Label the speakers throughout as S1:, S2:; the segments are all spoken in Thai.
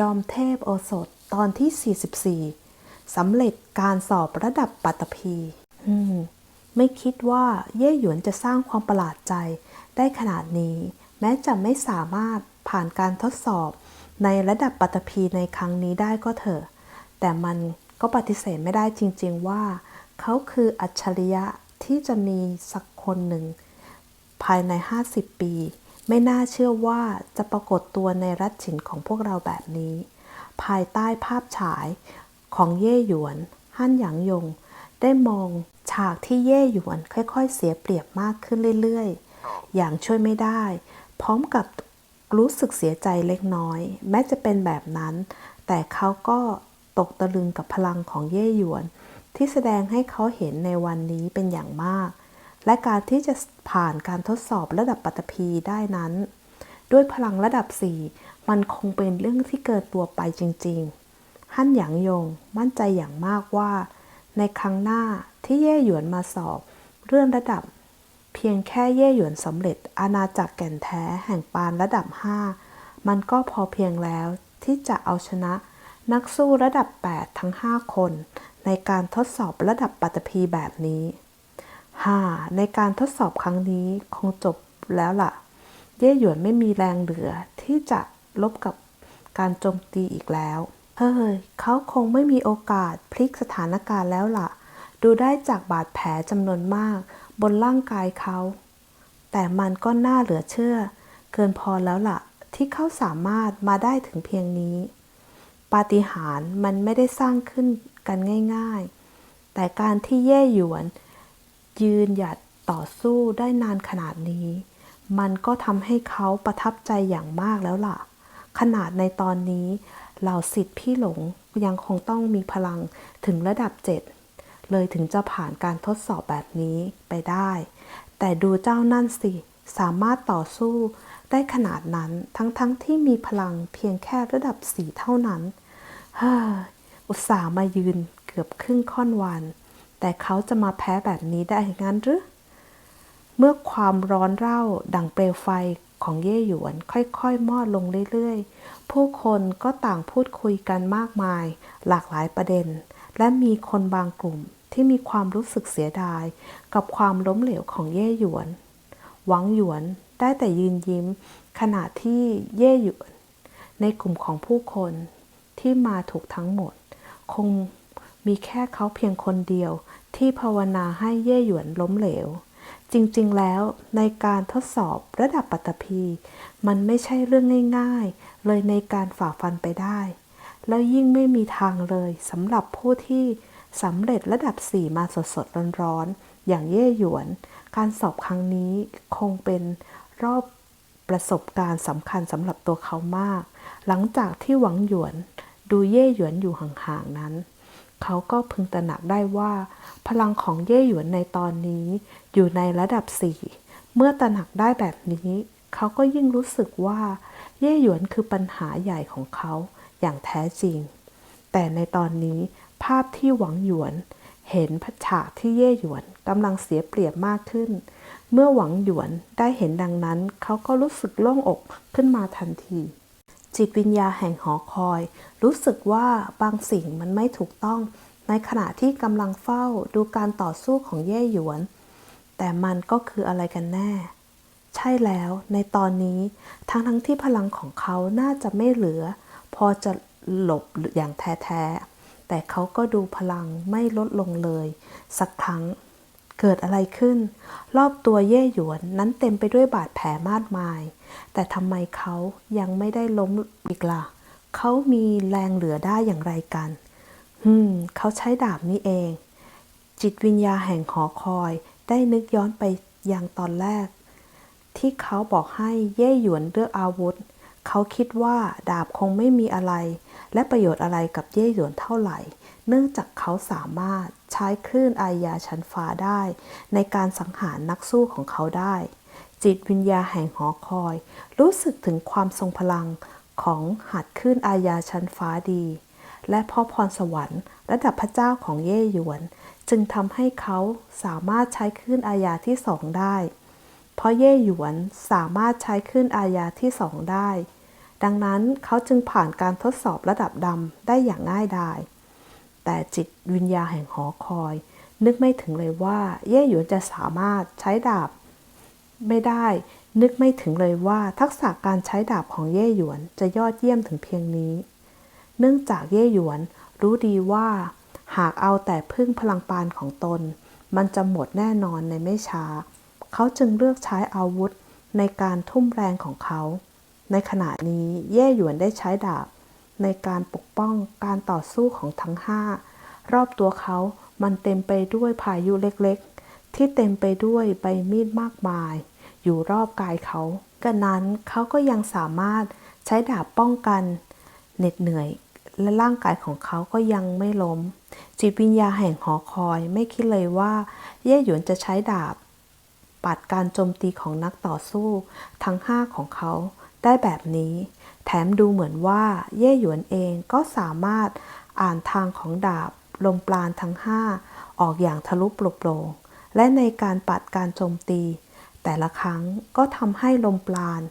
S1: จอมเทพโอสถตอนที่ 44สำเร็จการสอบระดับปัตตภีอืมไม่คิดว่าเย่หยวนจะสร้างความประหลาดใจได้ขนาดนี้ แม้จะไม่สามารถผ่านการทดสอบ ในระดับปัตตภีในครั้งนี้ได้ก็เถอะ แต่มันก็ปฏิเสธไม่ได้จริง ๆว่า เขาคืออัจฉริยะที่จะมีสักคนหนึ่ง ภายใน 50 ปี ไม่น่าเชื่อว่าจะปรากฏตัวในรัฐฉินของพวกเราแบบนี้ ภายใต้ภาพฉายของเย่หยวน ฮั่นหยางยง ได้มองฉากที่เย่หยวนค่อยๆ เสียเปรียบมากขึ้นเรื่อยๆ อย่างช่วยไม่ได้ พร้อมกับรู้สึกเสียใจเล็กน้อย แม้จะเป็นแบบนั้น แต่เขาก็ตกตะลึงกับพลังของเย่หยวน ที่แสดงให้เขาเห็นในวันนี้เป็นอย่างมาก และการที่จะผ่านการทดสอบระดับปัตภีได้นั้น ด้วยพลังระดับ 4 มันคงเป็นเรื่องที่เกินตัวไปจริง ๆ ฮั่นหยางยงมั่นใจอย่างมากว่า ในครั้งหน้าที่เย่หยวนมาสอบ เรื่องระดับ เพียงแค่เย่หยวนสำเร็จอาณาจักรแก่นแท้แห่งปานระดับ 5 มันก็พอเพียงแล้วที่จะเอาชนะนักสู้ระดับ 8 ทั้ง 5 คน ในการทดสอบระดับปัตภีแบบนี้ ฮ่าในการทดสอบครั้งนี้คงจบแล้วล่ะ เย่หยวนไม่มีแรงเหลือที่จะลบกับการโจมตีอีกแล้ว เฮ้ย เขาคงไม่มีโอกาสพลิกสถานการณ์แล้วล่ะ ดูได้จากบาดแผลจำนวนมาก บนร่างกายเขา แต่มันก็น่าเหลือเชื่อ เกินพอแล้วล่ะ ที่เขาสามารถมาได้ถึงเพียงนี้ ปาฏิหาริย์มันไม่ได้สร้างขึ้นกันง่าย ๆ แต่การที่เย่หยวน ยืนหยัดต่อสู้ได้นานขนาดนี้ มันก็ทำให้เขาประทับใจอย่างมากแล้วล่ะ ขนาดในตอนนี้เหล่าสิทธิ์พี่หลงยังคงต้องมีพลังถึงระดับเจ็ดเลยถึงจะผ่านการทดสอบแบบนี้ไปได้ แต่ดูเจ้านั่นสิ สามารถต่อสู้ได้ขนาดนั้นทั้งๆทที่มีพลังเพียงแค่ระดับสีเท่านั้น เฮ้อ อุตส่าห์มายืนเกือบครึ่งค่อนวัน แต่เขาจะมาแพ้แบบนี้ได้งั้นหรือ เมื่อความร้อนเร่าดังเปลวไฟของเย่หยวนค่อยๆ มอดลงเรื่อยๆ ผู้คนก็ต่างพูดคุยกันมากมาย หลากหลายประเด็น และมีคนบางกลุ่มที่มีความรู้สึกเสียดาย กับความล้มเหลวของเย่หยวน หวังหยวนได้แต่ยืนยิ้ม ขณะที่เย่หยวน ในกลุ่มของผู้คนที่มาถูกทั้งหมด คง มีแค่เขาเพียงคนเดียวที่ภาวนาให้เย่หยวนล้มเหลว จริงๆ แล้วในการทดสอบระดับปัตตภีมันไม่ใช่เรื่องง่ายๆ เลยในการฝ่าฟันไปได้ แล้วยิ่งไม่มีทางเลยสำหรับผู้ที่สำเร็จระดับ 4 มาสดๆ ร้อนๆ อย่างเย่หยวน การสอบครั้งนี้คงเป็นรอบประสบการณ์สำคัญสำหรับตัวเขามาก หลังจากที่หวังหยวน ดูเย่หยวนอยู่ห่างๆนั้น เขาก็พึงตระหนักได้ว่า พลังของเย่หยวนในตอนนี้อยู่ในระดับ4เมื่อตระหนักได้แบบนี้ เขาก็ยิ่งรู้สึกว่า เย่หยวนคือปัญหาใหญ่ของเขาอย่างแท้จริง แต่ในตอนนี้ภาพที่หวังหยวน เห็นพฉากที่เย่หยวนกำลังเสียเปรียบมากขึ้น เมื่อหวังหยวนได้เห็นดังนั้น เขาก็รู้สึกโล่งอกขึ้นมาทันที จิตวิญญาแห่งหอคอย รู้สึกว่าบางสิ่งมันไม่ถูกต้อง ในขณะที่กำลังเฝ้าดูการต่อสู้ของเย่หยวน แต่มันก็คืออะไรกันแน่ ใช่แล้วในตอนนี้ทั้งทั้งที่พลังของเขาน่าจะไม่เหลือ พอจะหลบอย่างแท้ๆแต่เขาก็ดูพลังไม่ลดลงเลย สักครั้ง เกิดอะไรขึ้น รอบตัวเย่หยวนนั้นเต็มไปด้วยบาดแผลมากมาย แต่ทำไมเขายังไม่ได้ล้มอีกละ่ะ เขามีแรงเหลือได้อย่างไรกันฮึมเขาใช้ดาบนี้เอง จิตวิญญาแห่งหอคอยได้นึกย้อนไปยังตอนแรก ที่เขาบอกให้เย่หยวนเลือกอาวุธ เขาคิดว่าดาบคงไม่มีอะไร และประโยชน์อะไรกับเย่หยวนเท่าไหร่ เนื่องจากเขาสามารถใช้คลื่นอายาชั้นฟ้าได้ ในการสังหารนักสู้ของเขาได้ จิตวิญญาแห่งหอคอย รู้สึกถึงความทรงพลังของหัดคลื่นอายาชั้นฟ้าดี และพ่อพรสวรรค์ ระดับพระเจ้าของเย่หยวน จึงทำให้เขาสามารถใช้คลื่นอายาที่สองได้ เพราะเย่หยวนสามารถใช้คลื่นอายาที่สองได้ ดังนั้นเขาจึงผ่านการทดสอบระดับดำได้อย่างง่ายดาย แต่จิตวิญญาแห่งหอคอย นึกไม่ถึงเลยว่า เย่หยวนจะสามารถใช้ดาบ ไม่ได้ นึกไม่ถึงเลยว่าทักษะการใช้ดาบของเย่หยวนจะยอดเยี่ยมถึงเพียงนี้ เนื่องจากเย่หยวนรู้ดีว่า หากเอาแต่พึ่งพลังปานของตน มันจะหมดแน่นอนในไม่ช้า เขาจึงเลือกใช้อาวุธในการทุ่มแรงของเขา ในขณะนี้เย่หยวนได้ใช้ดาบ ในการปกป้องการต่อสู้ของทั้งห้ารอบตัวเขามันเต็มไปด้วยพายุเล็กๆ ที่เต็มไปด้วยใบมีดมากมาย อยู่รอบกายเขากระนั้นเขาก็ยังสามารถใช้ดาบป้องกัน เหน็ดเหนื่อย และร่างกายของเขาก็ยังไม่ล้มจิตวิญญาแห่งหอคอยไม่คิดเลยว่า เย่หยวนจะใช้ดาบ ปัดการโจมตีของนักต่อสู้ ทั้งห้าของเขาได้แบบนี้ แถมดูเหมือนว่าเย่หยวนเองก็สามารถอ่านทางของดาบลมปราณทั้งห้าออกอย่างทะลุปลุกโปร่งและในการปัดการโจมตี แต่ละครั้งก็ทำให้ลมปราณ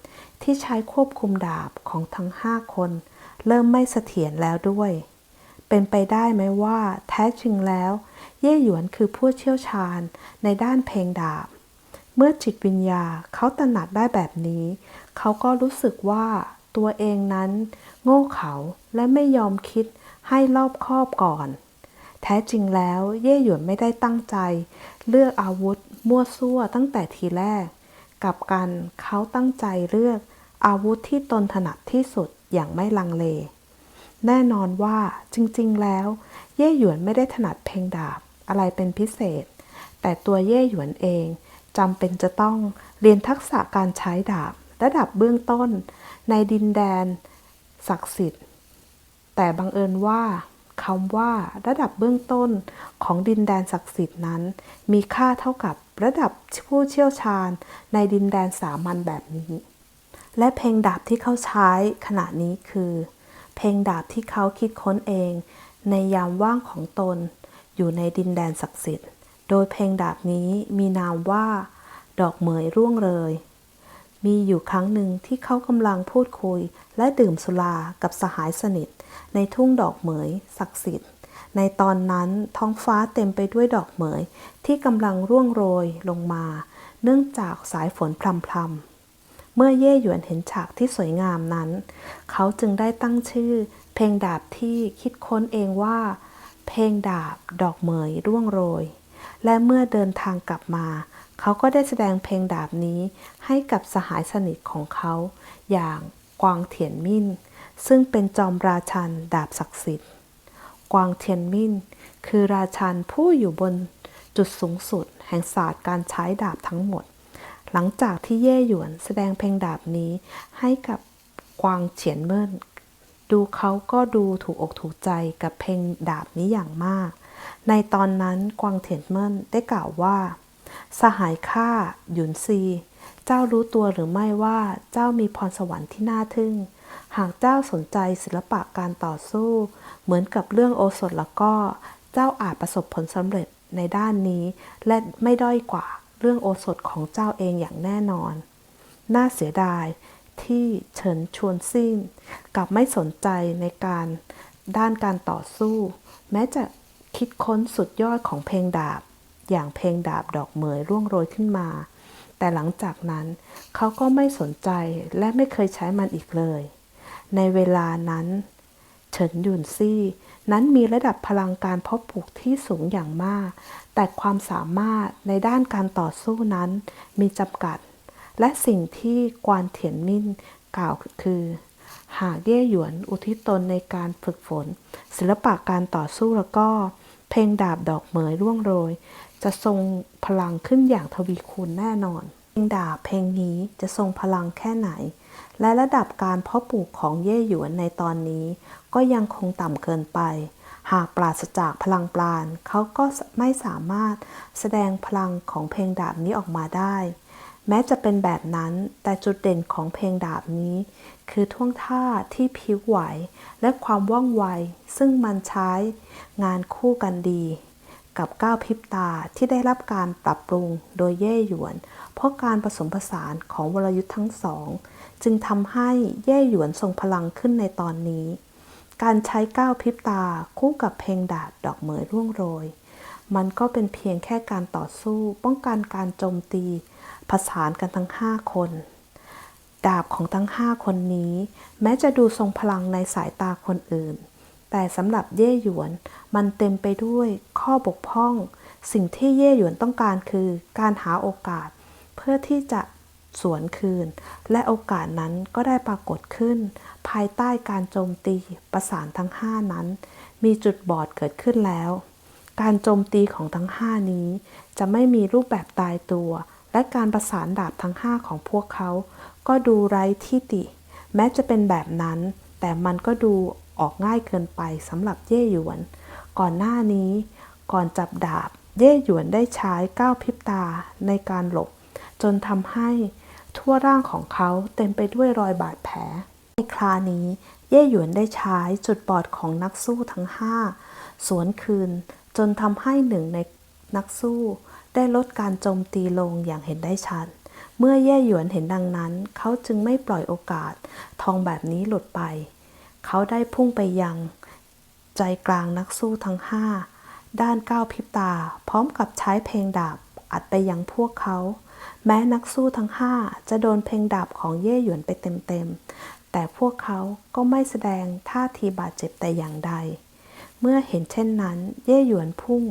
S1: ที่ใช้ควบคุมดาบของทั้งห้าคน เริ่มไม่เสถียรแล้วด้วย เป็นไปได้ไหมว่าแท้จริงแล้ว เย่หยวนคือผู้เชี่ยวชาญในด้านเพลงดาบ เมื่อจิตวิญญาเขาตระหนักได้แบบนี้ เขาก็รู้สึกว่าตัวเองนั้น โง่เขาและไม่ยอมคิดให้รอบคอบก่อน แท้จริงแล้วเย่หยวนไม่ได้ตั้งใจ เลือกอาวุธมั่วซั่วตั้งแต่ทีแรก กับกันเขาตั้งใจเลือกอาวุธที่ตนถนัดที่สุดอย่างไม่ลังเล แน่นอนว่าจริงๆแล้ว เย่หยวนไม่ได้ถนัดเพลงดาบอะไรเป็นพิเศษ แต่ตัวเย่หยวนเอง จำเป็นจะต้องเรียนทักษะการใช้ดาบ ระดับเบื้องต้น ในดินแดน ศักดิ์สิทธิ์ แต่บังเอิญว่าคำว่าระดับเบื้องต้นของดินแดนศักดิ์สิทธิ์นั้น มีค่าเท่ากับระดับผู้เชี่ยวชาญในดินแดนสามัญแบบนี้ และเพลงดาบที่เขาใช้ขณะนี้คือ เพลงดาบที่เขาคิดค้นเอง ในยามว่างของตน อยู่ในดินแดนศักดิ์สิทธิ์ โดยเพลงดาบนี้มีนามว่า ดอกเหมยร่วงเลย มีอยู่ครั้งหนึ่งที่เขากำลังพูดคุยและดื่มสุรากับสหายสนิท ในทุ่งดอกเหมยศักดิ์สิทธิ์ ในตอนนั้นท้องฟ้าเต็มไปด้วยดอกเหมยที่กำลังร่วงโรยลงมา เนื่องจากสายฝนพรำๆเมื่อเย่หยวนเห็นฉากที่สวยงามนั้น เขาจึงได้ตั้งชื่อ เพลงดาบที่คิดค้นเองว่า เพลงดาบดอกเหมยร่วงโรย และเมื่อเดินทางกลับมา เขาก็ได้แสดงเพลงดาบนี้ให้กับสหายสนิทของเขา อย่างกวางเถียนมิ่น ซึ่งเป็นจอมราชันดาบศักดิ์สิทธิ์ กวางเทียนมิ่น คือราชันผู้อยู่บนจุดสูงสุด แห่งศาสตร์การใช้ดาบทั้งหมด หลังจากที่เย่หยวนแสดงเพลงดาบนี้ให้กับกวางเฉียนเมินดูเขาก็ดูถูกอกถูกใจกับเพลงดาบนี้อย่างมาก ในตอนนั้นกวางเถียนเมินได้กล่าวว่า สหายข้าหยุนซี เจ้ารู้ตัวหรือไม่ว่าเจ้ามีพรสวรรค์ที่น่าทึ่ง หากเจ้าสนใจศิลปะการต่อสู้ เหมือนกับเรื่องโอสถแล้วก็ เจ้าอาจประสบผลสำเร็จในด้านนี้ และไม่ด้อยกว่าเรื่องโอสถของเจ้าเองอย่างแน่นอน น่าเสียดายที่เฉินชวนซิ่งกลับไม่สนใจในการด้านการต่อสู้ แม้จะ คิดค้นสุดยอดของเพลงดาบ อย่างเพลงดาบดอกเหมยร่วงโรยขึ้นมา แต่หลังจากนั้นเขาก็ไม่สนใจและไม่เคยใช้มันอีกเลย ในเวลานั้น เฉินยุนซี่นั้นมีระดับพลังการเพาะปลูกที่สูงอย่างมาก แต่ความสามารถในด้านการต่อสู้นั้นมีจำกัด และสิ่งที่กวานเถียนมิ่นกล่าวคือ หากเย่หยวนอุทิศตนในการฝึกฝน ศิลปะการต่อสู้แล้วก็ เพลงดาบดอกเหมยร่วงโรย จะทรงพลังขึ้นอย่างทวีคูณแน่นอน เพลงดาบเพลงนี้จะทรงพลังแค่ไหน และระดับการเพาะปลูกของเย่หยวนในตอนนี้ ก็ยังคงต่ำเกินไป หากปราศจากพลังปราณเขาก็ไม่สามารถแสดงพลังของเพลงดาบนี้ออกมาได้ แม้จะเป็นแบบนั้น แต่จุดเด่นของเพลงดาบนี้ คือท่วงท่าที่พิ้วไหว และความว่องไว ซึ่งมันใช้งานคู่กันดี กับก้าวพริบตาที่ได้รับการปรับปรุงโดยเย่หยวน เพราะการผสมผสานของวรยุทธ์ทั้งสอง จึงทำให้เย่หยวนทรงพลังขึ้นในตอนนี้ การใช้ก้าวพริบตาคู่กับเพลงดาบดอกเหมยร่วงโรย มันก็เป็นเพียงแค่การต่อสู้ ป้องกันการโจมตี ผสานกันทั้งห้าคน ดาบของทั้งห้าคนนี้ แม้จะดูทรงพลังในสายตาคนอื่น แต่สำหรับเย่หยวนมันเต็มไปด้วยข้อบกพร่อง สิ่งที่เย่หยวนต้องการคือการหาโอกาส เพื่อที่จะสวนคืน และโอกาสนั้นก็ได้ปรากฏขึ้น ภายใต้การโจมตีประสานทั้งห้านั้น มีจุดบอดเกิดขึ้นแล้ว การโจมตีของทั้งห้านี้ จะไม่มีรูปแบบตายตัว และการประสานดาบทั้งห้าของพวกเขา ก็ดูไร้ที่ติ แม้จะเป็นแบบนั้น แต่มันก็ดูออกง่ายเกินไปสำหรับเย่หยวน ก่อนหน้านี้ ก่อนจับดาบ เย่หยวนได้ใช้ก้าวพริบตาในการหลบ จนทำให้ทั่วร่างของเขาเต็มไปด้วยรอยบาดแผล ในครานี้ เย่หยวนได้ใช้จุดบอดของนักสู้ทั้งห้าสวนคืน จนทำให้หนึ่งในนักสู้ ได้ลดการโจมตีลงอย่างเห็นได้ชัด เมื่อเย่หยวนเห็นดังนั้น เขาจึงไม่ปล่อยโอกาส ทองแบบนี้หลุดไป เขาได้พุ่งไปยัง ใจกลางนักสู้ทั้งห้าด้านก้าวพิบตา พร้อมกับใช้เพลงดาบอัดไปยังพวกเขา แม้นักสู้ทั้งห้าจะโดนเพลงดาบของเย่หยวนไปเต็มๆ แต่พวกเขาก็ไม่แสดงท่าทีบาดเจ็บแต่อย่างใด เมื่อเห็นเช่นนั้น เย่หยวนพุ่ง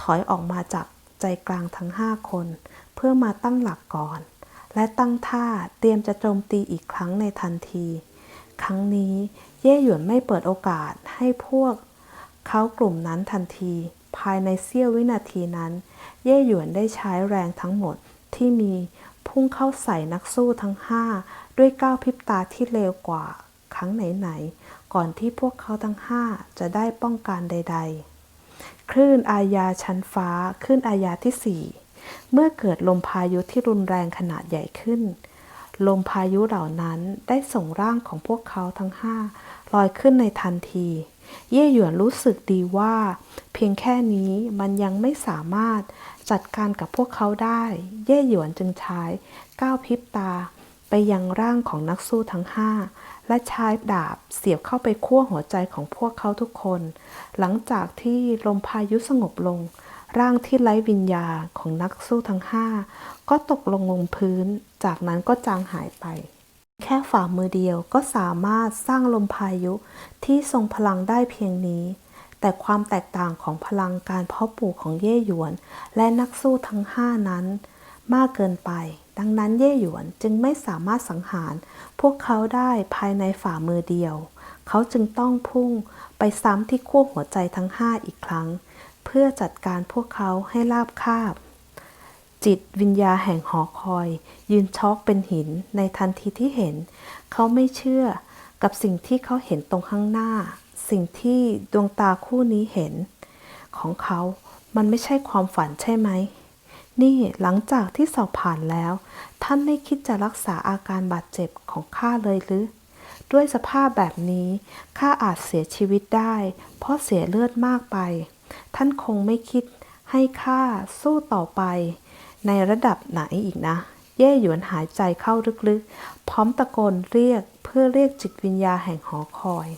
S1: ถอยออกมาจาก ใจกลางทั้งห้าคน เพื่อมาตั้งหลักก่อน และตั้งท่าเตรียมจะโจมตีอีกครั้งในทันที ครั้งนี้เย่หยวนไม่เปิดโอกาสให้พวกเขากลุ่มนั้นทันที ภายในเสี้ยววินาทีนั้น เย่หยวนได้ใช้แรงทั้งหมดที่มีพุ่งเข้าใส่นักสู้ทั้งห้าด้วยก้าวพริบตาที่เร็วกว่า ครั้งไหนๆก่อนที่พวกเขาทั้งห้าจะได้ป้องกันใด ๆ คลื่นอาญาชั้นฟ้าคลื่นอาญาที่สี่เมื่อเกิดลมพายุที่รุนแรงขนาดใหญ่ขึ้น ลมพายุเหล่านั้นได้ส่งร่างของพวกเขาทั้งห้าลอยขึ้นในทันที เย่หยวนรู้สึกดีว่า เพียงแค่นี้มันยังไม่สามารถจัดการกับพวกเขาได้ เย่หยวนจึงใช้ก้าวพริบตาไปยังร่างของนักสู้ทั้งห้า และใช้ดาบเสียบเข้าไปขั้วหัวใจของพวกเขาทุกคน หลังจากที่ลมพายุสงบลง ร่างที่ไร้วิญญาของนักสู้ทั้งห้าก็ตกลงลงพื้น จากนั้นก็จางหายไป แค่ฝ่ามือเดียวก็สามารถสร้างลมพายุที่ทรงพลังได้เพียงนี้ แต่ความแตกต่างของพลังการเพาะปลูกของเย่หยวน และนักสู้ทั้งห้านั้น มากเกินไป ดังนั้นเย่หยวนจึงไม่สามารถสังหาร พวกเขาได้ภายในฝ่ามือเดียว เขาจึงต้องพุ่งไปซ้ำที่ขั้วหัวใจทั้งห้าอีกครั้ง เพื่อจัดการพวกเขาให้ราบคาบ จิตวิญญาแห่งหอคอย ยืนช็อกเป็นหินในทันทีที่เห็น เขาไม่เชื่อกับสิ่งที่เขาเห็นตรงข้างหน้า สิ่งที่ดวงตาคู่นี้เห็น ของเขามันไม่ใช่ความฝันใช่ไหม นี่หลังจากที่สอบผ่านแล้ว ท่านไม่คิดจะรักษาอาการบาดเจ็บของข้าเลยหรือ ด้วยสภาพแบบนี้ข้าอาจเสียชีวิตได้ เพราะเสียเลือดมากไป ท่านคงไม่คิดให้ข้าสู้ต่อไป ในระดับไหนอีกนะ เย่หยวนหายใจเข้าลึกๆ พร้อมตะโกนเรียกเพื่อเรียกจิตวิญญาแห่งหอคอย